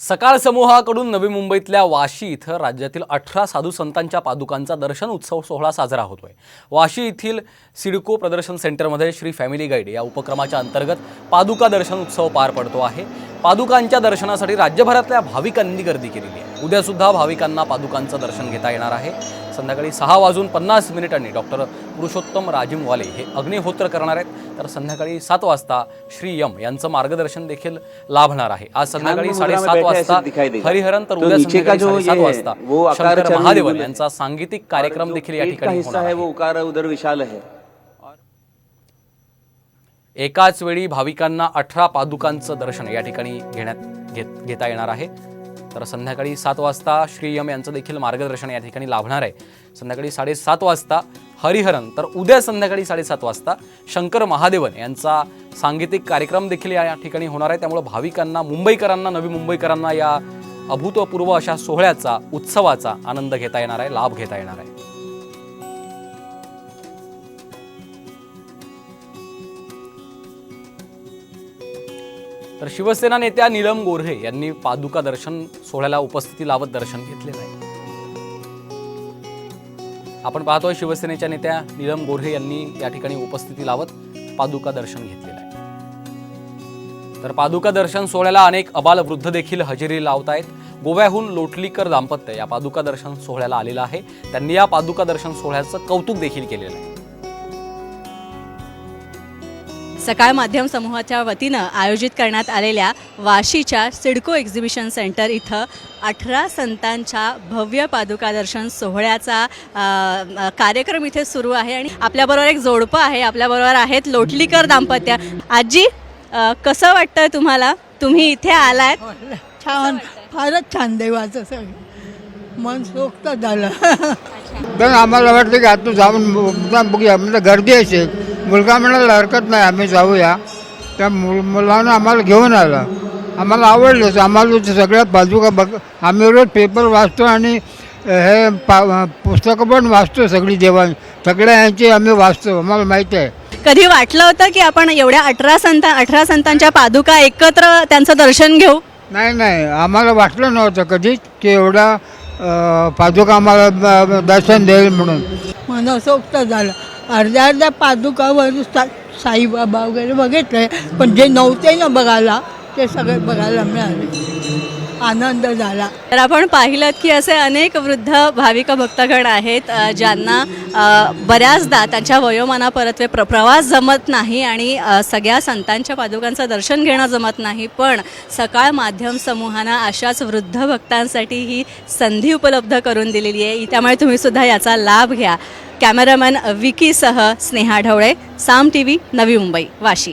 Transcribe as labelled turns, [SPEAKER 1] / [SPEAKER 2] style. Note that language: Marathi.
[SPEAKER 1] सकाळ समूहाकडून नवी मुंबईतल्या वाशी इथं राज्यातील अठरा साधू संतांच्या पादुकांचा दर्शन उत्सव सोहळा साजरा होतोय. वाशी येथील सिडको प्रदर्शन सेंटरमध्ये श्री फॅमिली गाईड या उपक्रमाच्या अंतर्गत पादुका दर्शन उत्सव पार पडतो आहे. पादुकांच्या दर्शनासाठी राज्यभरातल्या भाविकांनी गर्दी केलेली आहे. उद्या सुद्धा भाविकांना पादुकांचं दर्शन घेता येणार आहे. संध्याकाळी सहा वाजून पन्नास मिनिटांनी डॉक्टर पुरुषोत्तम राजिमवाले हे अग्निहोत्र करणार आहेत. तर संध्याकाळी सात वाजता श्री यम यांचं मार्गदर्शन देखील लाभणार आहे. आज संध्याकाळी साडेसात वाजता। हरिहरन तर उद्या संध्याकाळी
[SPEAKER 2] है,
[SPEAKER 1] वाजता शंकर महादेवन यांचा सांगीतिक कार्यक्रम देखील या ठिकाणी होणार
[SPEAKER 2] है
[SPEAKER 1] आहे. एकाच वेळी भाविकांना अठरा पादुकांचं दर्शन या ठिकाणी घेण्यात घेत घेता येणार आहे. तर संध्याकाळी सात वाजता श्रीयम यांचं देखील मार्गदर्शन या ठिकाणी लाभणार आहे. संध्याकाळी साडेसात वाजता हरिहरन तर उद्या संध्याकाळी साडेसात वाजता शंकर महादेवन यांचा सांगीतिक कार्यक्रम देखील या ठिकाणी होणार आहे. त्यामुळे भाविकांना मुंबईकरांना नवी मुंबईकरांना या अभूतपूर्व अशा सोहळ्याचा उत्सवाचा आनंद घेता येणार आहे लाभ घेता येणार आहे. तर शिवसेना नेत्या नीलम गोऱ्हे यांनी पादुका दर्शन सोहळ्याला उपस्थिती लावत दर्शन घेतलेलं आहे. आपण पाहतोय शिवसेनेच्या नेत्या नीलम गोऱ्हे यांनी या ठिकाणी उपस्थिती लावत पादुका दर्शन घेतलेलं आहे. तर पादुका दर्शन सोहळ्याला अनेक अबाल वृद्ध देखील हजेरी लावत आहेत गोव्याहून लोटलीकर दाम्पत्य या पादुका दर्शन सोहळ्याला आलेलं आहे. त्यांनी या पादुका दर्शन सोहळ्याचं कौतुक देखील केलेलं आहे.
[SPEAKER 3] सकाळ माध्यम समूहाच्या वतीनं आयोजित करण्यात आलेल्या वाशीच्या सिडको एक्झिबिशन सेंटर इथं अठरा संतांच्या भव्य पादुका दर्शन सोहळ्याचा कार्यक्रम इथे सुरू आहे आणि आपल्याबरोबर एक जोडपं आहे आपल्याबरोबर आहेत लोटलीकर दाम्पत्य. आजी कसं वाटतं तुम्हाला? तुम्ही इथे आलात
[SPEAKER 4] छान फारच छान देवाचं सगळं मन सोक्त झालं.
[SPEAKER 5] तर आम्हाला वाटतं की आता जाऊन बघूया. म्हणजे गर्दी असेल. मुलगा म्हणाला हरकत नाही आम्ही जाऊया. त्या मुल मुलानं आम्हाला घेऊन आला. आम्हाला आवडलंच आम्हाला सगळ्या बाजूका बघ आम्ही रोज पेपर वाचतो आणि हे पा पुस्तकं पण वाचतो सगळी देवां सगळ्या यांची आम्ही वाचतो आम्हाला माहिती आहे.
[SPEAKER 3] कधी वाटलं होतं की आपण एवढ्या अठरा संत अठरा संतांच्या पादुका एकत्र त्यांचं दर्शन घेऊ?
[SPEAKER 5] नाही नाही आम्हाला वाटलं नव्हतं कधीच की एवढा पादुका आम्हाला दर्शन देईल म्हणून.
[SPEAKER 4] मनसोक्त झालं. अर्ध्या अर्ध्या पादुकावर सा साईबाबा वगैरे बघितले पण जे नव्हते ना बघायला ते सगळे बघायला मिळाले. आनंद झाला.
[SPEAKER 3] तर आपण पाहिलं की असे अनेक वृद्ध भाविक भक्तगण आहेत ज्यांना बऱ्याचदा त्यांच्या वयोमानापरत्वे प्र प्रवास जमत नाही आणि सगळ्या संतांच्या पादुकांचं दर्शन घेणं जमत नाही. पण सकाळ माध्यम समूहानं अशाच वृद्ध भक्तांसाठी ही संधी उपलब्ध करून दिलेली आहे. त्यामुळे तुम्ही सुद्धा याचा लाभ घ्या. कॅमेरामॅन विकीसह स्नेहा ढवळे साम टी व्ही नवी मुंबई वाशी.